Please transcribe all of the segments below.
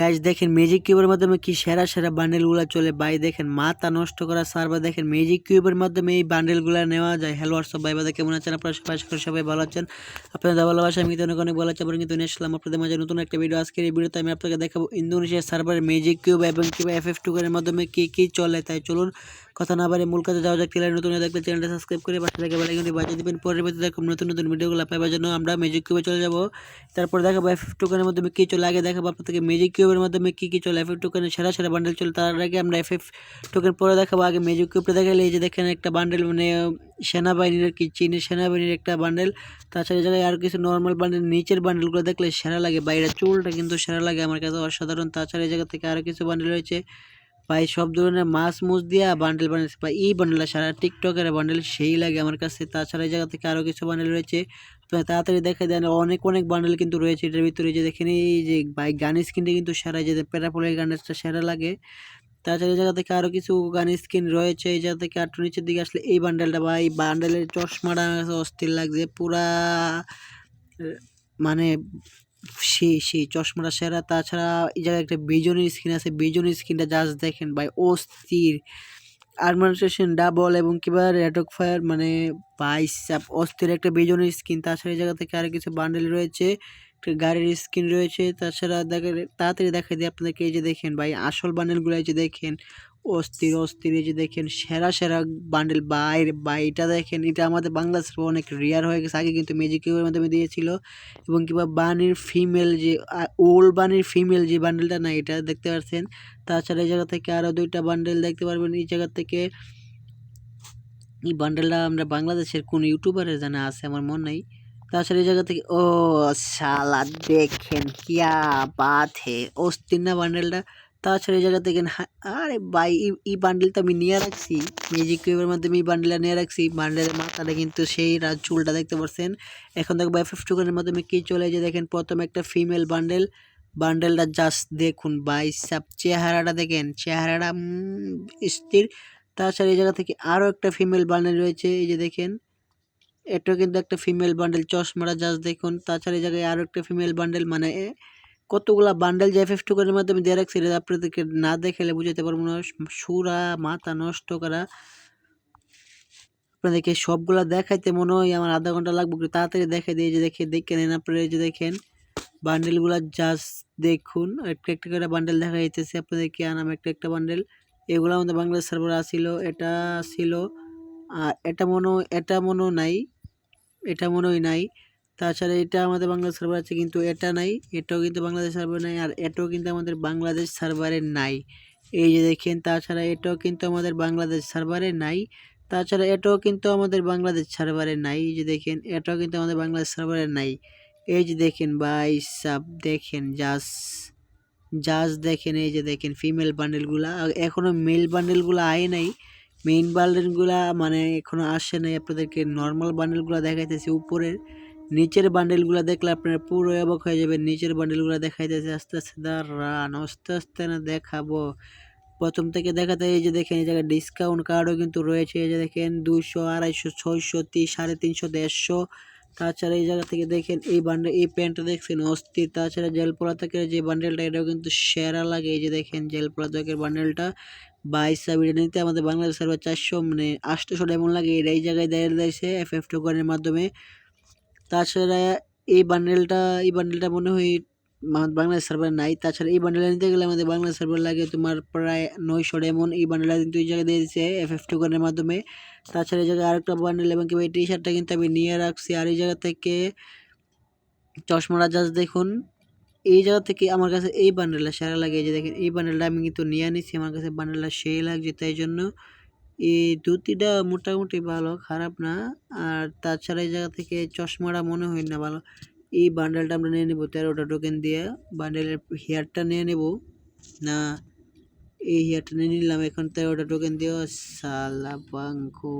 Guys দেখেন magic কিউবের মাধ্যমে কি সেরা সেরা বান্ডেলগুলো চলে। ভাই, দেখেন মাথা নষ্ট করা সার্ভার দেখেন ম্যাজিক কিউবের মাধ্যমে এই বান্ডেলগুলো নেওয়া যায়। হ্যালো হোয়াটসঅ্যাপ ভাই? বাদা কেমন আছেন? আপনারা সবাই? করি সবাই ভালো আছেন। আপনাদের ভালোবাসা, আমি কিন্তু অনেক অনেক ভালো আছি। কিন্তু নিয়ে আসলাম আপনাদের মাঝে নতুন একটা ভিডিও আজকের এই ভিডিওতে আমি আপনাকে দেখাবো ইন্দোনেশিয়ার সার্ভারে ম্যাজিক কিউব এবং কিউব এফ এফ টুকের মাধ্যমে কী কী চলে। তাই চলুন কথা না বাড়ি মূল কাজে যাওয়া যাক নতুন দেখলে চ্যানেলটা সাবস্ক্রাইব করে পাশে থেকে বেলাইকনটি বাজিয়ে দিবেন। পরবর্তীতে দেখুন নতুন নতুন ভিডিওগুলো পাইবার জন্য আমরা ম্যাজিক কিউবে চলে যাব। তারপর দেখাবো এফ টোকেনের মাধ্যমে কী চলে, আগে দেখাবো আপনাদেরকে ম্যাজিক কিউবের মাধ্যমে কী কী চলে এফ টোকেনের সেরা সেরা বান্ডেল চলে, তার আগে আমরা এফ এফ টোকেন পরে দেখাবো। আগে ম্যাজিক কিউবটা দেখালে এই যে দেখেন একটা বান্ডেল মানে সেনাবাহিনীর কি, চীনের সেনাবাহিনীর একটা বান্ডেল তাছাড়া জায়গায় আর কিছু নর্মাল বান্ডেল নিচের বান্ডেলগুলো দেখলে সেরা লাগে। বাইরে চুলটা কিন্তু সেরা লাগে আমার কাছে অসাধারণ। তাছাড়া এই জায়গা থেকে আরও কিছু বান্ডেল রয়েছে। ভাই সব ধরনের মাছ মুছ দিয়া বান্ডেল বানিয়েছে বা এই বান্ডেলটা সারা টিকটকের বান্ডেল সেই লাগে আমার কাছে। তাছাড়া এই জায়গা থেকে আরও কিছু বান্ডেল রয়েছে। তাড়াতাড়ি দেখা দেন, অনেক অনেক বান্ডেল কিন্তু রয়েছে। এটার ভিতরে যে দেখেন, এই যে ভাই গান স্কিনটা কিন্তু সেরা যে প্যারাপোলের গানটা সেরা লাগে। তাছাড়া এই জায়গা থেকে আরও কিছু গান স্কিন রয়েছে। এই জায়গা থেকে আটটু নিচের দিকে আসলে এই বান্ডেলটা বা এই বান্ডেলের চশমাটা অস্থির লাগছে। পুরা মানে সেই সেই চশমাটা সেরা। তাছাড়া এই জায়গায় একটা বিজনের স্কিন আছে। বিজনের স্কিনটা জাস্ট দেখেন ভাই, অস্থির। আর্মান্টেশন ডাবল এবং কিবা রেটক ফায়ার মানে বাইসাপ অস্থির একটা বিজনের স্কিন তাছাড়া এই জায়গা থেকে আরও কিছু বান্ডেল রয়েছে, একটা গাড়ির স্কিন রয়েছে। তাছাড়া দেখা, তাড়াতাড়ি দেখা দিয়ে আপনাদেরকে। এই যে দেখেন ভাই, আসল বান্ডেলগুলো এই যে দেখেন। অস্থির অস্থির। এই যে দেখেন, সেরা সেরা বান্ডেল বাইর বা এটা দেখেন, এটা আমাদের বাংলাদেশের অনেক রেয়ার হয়ে গেছে। আগে কিন্তু ম্যাজিক মাধ্যমে দিয়েছিল। এবং কিংবা বানির ফিমেল যে ওল বানির ফিমেল যে বান্ডেলটা না, এটা দেখতে পাচ্ছেন। তাছাড়া এই জায়গা থেকে আরও দুইটা বান্ডেল দেখতে পারবেন। এই জায়গা থেকে এই বান্ডেলটা আমরা বাংলাদেশের কোন ইউটিউবারের জানা আছে আমার মনে নেই। তাছাড়া এই জায়গা থেকে, ও শালা, দেখেন, কিয়া হে, অস্থির না বান্ডেলটা তাছাড়া এই জায়গা থেকে আরে ভাই, এই বান্ডেলটা আমি নিয়ে রাখছি মিউজিক কিউবের মাধ্যমে এই বান্ডেলটা নিয়ে রাখছি। বান্ডেলের মাথাটা কিন্তু সেই রাত চুলটা দেখতে পাচ্ছেন এখন দেখো বাই ফিফটি টোকেনের মাধ্যমে কী চলে যে দেখেন, প্রথমে একটা ফিমেল বান্ডেল বান্ডেলটা জাস্ট দেখুন বাই সাপ চেহারাটা দেখেন, চেহারাটা স্থির। তাছাড়া এই জায়গা থেকে আরও একটা ফিমেল বান্ডেল রয়েছে, এই যে দেখেন। এটাও কিন্তু একটা ফিমেল বান্ডেল চশমাটা জাস্ট দেখুন। তাছাড়া এই জায়গায় আরও একটা ফিমেল বান্ডেল মানে কতগুলা বান্ডেল যে এফ টোকেনের মাধ্যমে দিয়ে রাখছি এটা আপনাদেরকে না দেখালে বুঝাতে পারব না। সুরা, মাথা নষ্ট করা। আপনাদেরকে সবগুলা দেখাইতে মনে হয় আমার আধা ঘণ্টা লাগবে তাড়াতাড়ি দেখাই দিয়ে যে দেখে দেখে নেন আপনারা যে দেখেন বান্ডেলগুলা জাস্ট দেখুন। একটা একটা করে বান্ডেল দেখা যাইতেছে আপনাদেরকে আনাম একটা একটা বান্ডেল এগুলো আমাদের বাংলাদেশ সার্ভার আসিল এটা ছিল আর এটা মনে এটা মনে নাই, এটা মনে নাই। তাছাড়া এটা আমাদের বাংলাদেশ সার্ভার আছে কিন্তু এটা নাই, এটাও কিন্তু বাংলাদেশ সার্ভার নাই আর এটাও কিন্তু আমাদের বাংলাদেশ সার্ভারে নাই। এই যে দেখেন, তাছাড়া এটাও কিন্তু আমাদের বাংলাদেশ সার্ভারে নাই, তাছাড়া এটাও কিন্তু আমাদের বাংলাদেশ সার্ভারে নাই। এই যে দেখেন, এটাও কিন্তু আমাদের বাংলাদেশ সার্ভারে নাই। এই যে দেখেন বাই সাব, দেখেন জাস জাস দেখেন, এই যে দেখেন ফিমেল বান্ডেলগুলা এখনও মেল বান্ডেলগুলো আয় নাই। মেইন বান্ডেলগুলা মানে এখনও আসে নাই, আপনাদেরকে নর্মাল বান্ডেলগুলো দেখাইতেছি উপরের। নিচের বান্ডেলগুলো দেখলে আপনারা পুরো অবাক হয়ে যাবেন নিচের বান্ডেলগুলো দেখাইতেছে, আস্তে আস্তে দাঁড়ান, আস্তে আস্তে না দেখাবো। প্রথম থেকে দেখাতে এই যে দেখেন, এই জায়গায় ডিসকাউন্ট কার্ডও কিন্তু রয়েছে। এই যে দেখেন দুশো আড়াইশো, ছয়শো তিন সাড়ে তিনশো, দেড়শো। তাছাড়া এই জায়গা থেকে দেখেন, এই বান্ডেল এই প্যান্টটা দেখছেন, অস্থির। তাছাড়া জেলপোলা থেকে যে বান্ডেলটা এটাও কিন্তু সেরা লাগে। এই যে দেখেন জেলপোলা থেকে বান্ডেলটা বাইশ সাবিটা নিতে আমাদের বাংলাদেশ সার্ভার চারশো মানে আটশোশো ডায়মন্ড লাগে। এটা এই জায়গায় দেয় দিয়েছে এফ এফ টোকনের মাধ্যমে। তাছাড়া এই বান্ডেলটা এই বান্ডেলটা মনে হয় বাংলাদেশ সার্ভার নাই। তাছাড়া এই বান্ডেলটা নিতে গেলে আমাদের বাংলাদেশ সার্ভার লাগে তোমার প্রায় নয়শো ডেমন এই বান্ডেলটা কিন্তু এই জায়গায় দিয়ে দিচ্ছে এফ এফ টোকনের মাধ্যমে। তাছাড়া এই জায়গায় আরেকটা বান্ডেল এবং কি এই টি শার্টটা কিন্তু আমি নিয়ে রাখছি। আর এই জায়গা থেকে চশমাটা জাস্ট দেখুন। এই জায়গা থেকে আমার কাছে এই বান্ডেলটা সেরা লাগে। যে দেখেন, এই বান্ডেলটা আমি কিন্তু নিয়ে নিছি আমার কাছে বান্ডেলটা সেই লাগছে, তাই জন্য এই ধুতিটা মোটামুটি ভালো, খারাপ না। আর তাছাড়া এই জায়গা থেকে চশমাটা মনে হয় না ভালো। এই বান্ডেলটা আমরা নিয়ে নেব তেরোটা টোকেন দিয়ে। বান্ডেলের হেয়ারটা নিয়ে নেব। না, এই হেয়ারটা নিয়ে নিলাম এখন তেরোটা টোকেন দিয়েও। সালা বাঙ্কু।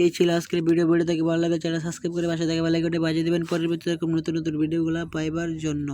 এই ছিল আজকের ভিডিও ভিডিও থেকে ভালো লাগে চ্যানেল সাবস্ক্রাইব করে পাশে থেকে ভালো লাগে বাজিয়ে দেবেন। পরের পরবর্তীতে নতুন নতুন ভিডিওগুলো পাইবার জন্য।